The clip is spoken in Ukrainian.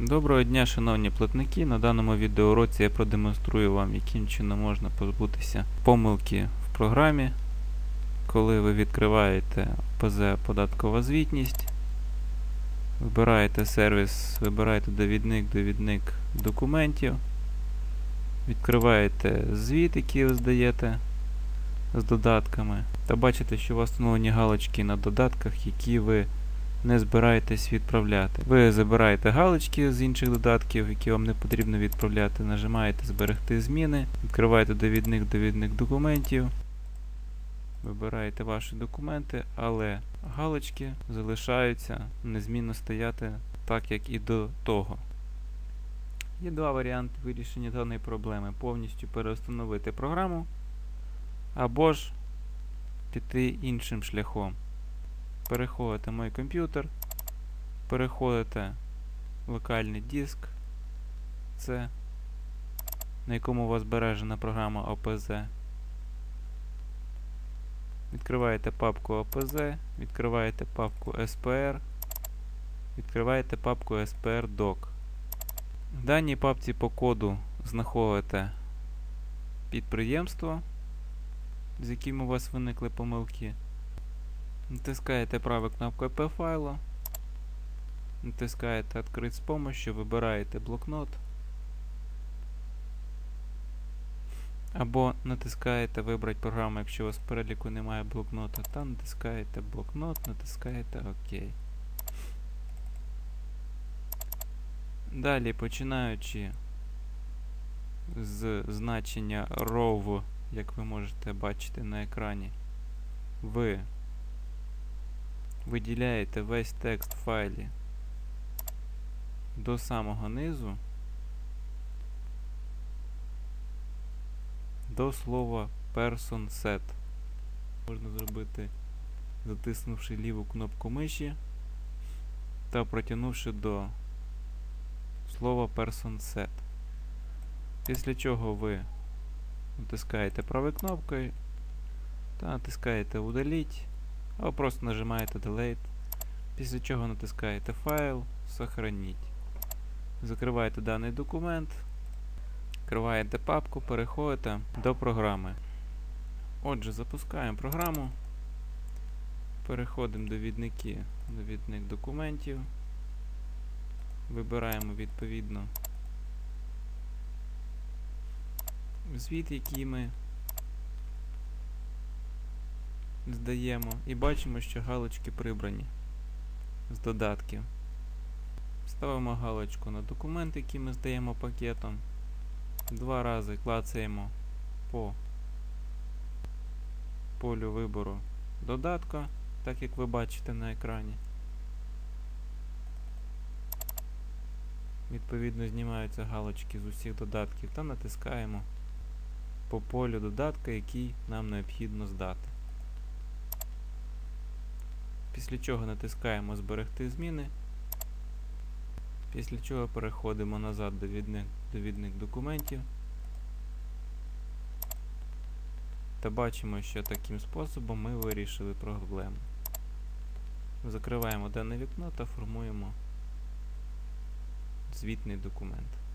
Доброго дня, шановні платники. На даному відеоуроці я продемонструю вам, яким чином можна позбутися помилки в програмі, коли ви відкриваєте ПЗ податкова звітність, вибираєте сервіс, вибираєте довідник, довідник документів, відкриваєте звіт, який ви здаєте з додатками, та бачите, що у вас встановлені галочки на додатках, які ви не збираєтесь відправляти. Ви забираєте галочки з інших додатків, які вам не потрібно відправляти, нажимаєте Зберегти зміни, відкриваєте довідник довідник документів, вибираєте ваші документи, але галочки залишаються незмінно стояти так, як і до того. Є два варіанти вирішення даної проблеми: повністю переустановити програму або ж піти іншим шляхом переходите мій комп'ютер, переходите в локальний диск, це на якому у вас збережена програма OPZ. Відкриваєте папку OPZ, відкриваєте папку SPR, відкриваєте папку SPR Doc. В даній папці по коду знаходите підприємство, з яким у вас виникли помилки. Натискаєте правою кнопкою P файлу, натискаєте Открыть з помощью, вибираєте блокнот. Або натискаєте Вибрати програму, якщо у вас в переліку немає блокнота, та натискаєте блокнот, натискаєте ОК. Далі, починаючи з значення RAW, як ви можете бачити на екрані, ви виділяєте весь текст в файлі до самого низу до слова person set. Можна зробити, затиснувши ліву кнопку миші та протягнувши до слова person set. Після чого ви натискаєте правою кнопкою та натискаєте удаліть або просто нажимаєте Delete, після чого натискаєте Файл, Сохраніть. Закриваєте даний документ, відкриваєте папку, переходите до програми. Отже, запускаємо програму, переходимо до відники, довідник документів, вибираємо відповідно звіт, який ми здаємо і бачимо, що галочки прибрані з додатків. Ставимо галочку на документ, який ми здаємо пакетом. Два рази клацаємо по полю вибору додатка, так як ви бачите на екрані. Відповідно, знімаються галочки з усіх додатків та натискаємо по полю додатка, який нам необхідно здати. Після чого натискаємо Зберегти зміни. Після чого переходимо назад до відник документів. Та бачимо, що таким способом ми вирішили проблему. Закриваємо дане вікно та формуємо звітний документ.